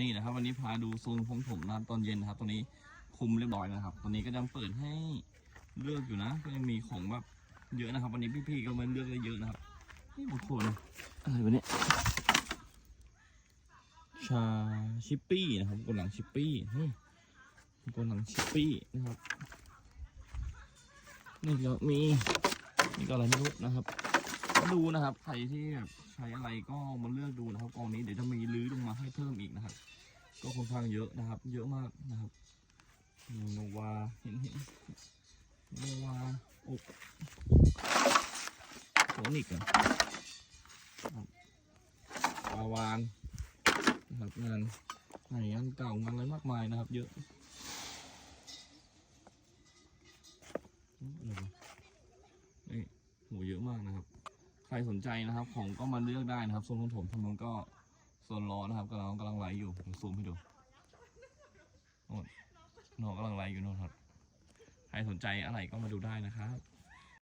นี่นะครับ วันนี้พาดูโซนของผมนะครับตอนเย็นนะครับตอนนี้คุมเรียบร้อยนะครับตอนนี้ก็ยังเปิดให้เลือกอยู่นะก็ยังมีของแบบเยอะนะครับ วันนี้พี่ๆก็มาเลือกได้เยอะนะครับนี่บางคนอะไรวะเนี่ยชาชิปปี้นะครับกดหลังชิปปี้เฮ้ยกดหลังชิปปี้นะครับนี่ก็มีนี่ก็อะไรไม่รู้นะครับ ดูนะครับ ใครที่แบบใช้อะไรก็มาเลือกดูนะครับกองนี้เดี๋ยวจะมีลื้อลงมาให้เพิ่มอีกนะครับ ก็ค่อนข้างเยอะนะครับ เยอะมากนะครับโนวาเห็นเห็นโนวาอกโซนิกอะบปาวานนะครับงานไหนงานเก่างานอะไรมากมายนะครับ เยอะอะไรวะนี่โหเยอะมากนะครับ ใครสนใจนะครับ ของก็มาเลือกได้นะครับโซนของผมทางนู้นก็โซนร้อนนะครับกำลังกำลังไหลอยู่ผมซูมให้ดูโน่นน้องกำลังไหลอยู่โน่นครับใครสนใจอะไรก็มาดูได้นะครับ